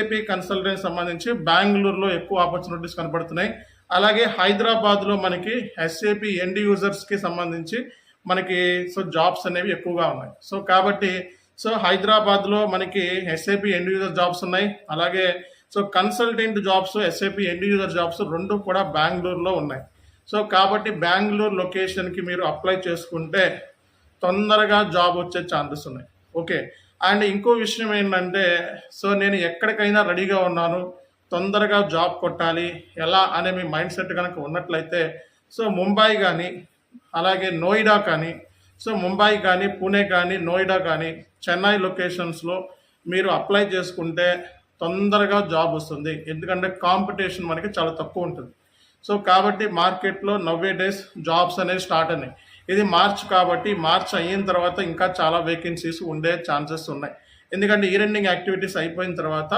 AP consultant సంబంధించి బెంగళూరులో ఎక్కువ ఆపర్చునిటీస్ కనబడుతున్నాయి అలాగే హైదరాబాద్లో మనకి ఎస్ఏపి ఎండ్ యూజర్స్కి సంబంధించి మనకి సో జాబ్స్ అనేవి ఎక్కువగా ఉన్నాయి. సో కాబట్టి సో హైదరాబాద్లో మనకి ఎస్ఏపి ఎండ్ యూజర్ జాబ్స్ ఉన్నాయి. అలాగే so consultant jobs SAP end user jobs రెండు కూడా బెంగళూరులో ఉన్నాయి. సో కాబట్టి బెంగళూరు లొకేషన్కి మీరు అప్లై చేసుకుంటే తొందరగా జాబ్ వచ్చే ఛాన్సెస్ ఉన్నాయి. ఓకే. అండ్ ఇంకో విషయం ఏంటంటే సో నేను ఎక్కడికైనా రెడీగా ఉన్నాను తొందరగా జాబ్ కొట్టాలి ఎలా అనే మీ మైండ్ సెట్ కనుక ఉన్నట్లయితే సో ముంబై కానీ అలాగే నోయిడా కానీ సో ముంబై కానీ పూణే కానీ నోయిడా కానీ చెన్నై లొకేషన్స్లో మీరు అప్లై చేసుకుంటే తొందరగా జాబ్ వస్తుంది. ఎందుకంటే కాంపిటీషన్ మనకి చాలా తక్కువ ఉంటుంది. సో కాబట్టి మార్కెట్లో నవ్వే డేస్ జాబ్స్ అనేవి స్టార్ట్ అయినాయి. ఇది మార్చ్ కాబట్టి మార్చ్ అయిన తర్వాత ఇంకా చాలా వేకెన్సీస్ ఉండే ఛాన్సెస్ ఉన్నాయి. ఎందుకంటే ఈ రెండింగ్ యాక్టివిటీస్ అయిపోయిన తర్వాత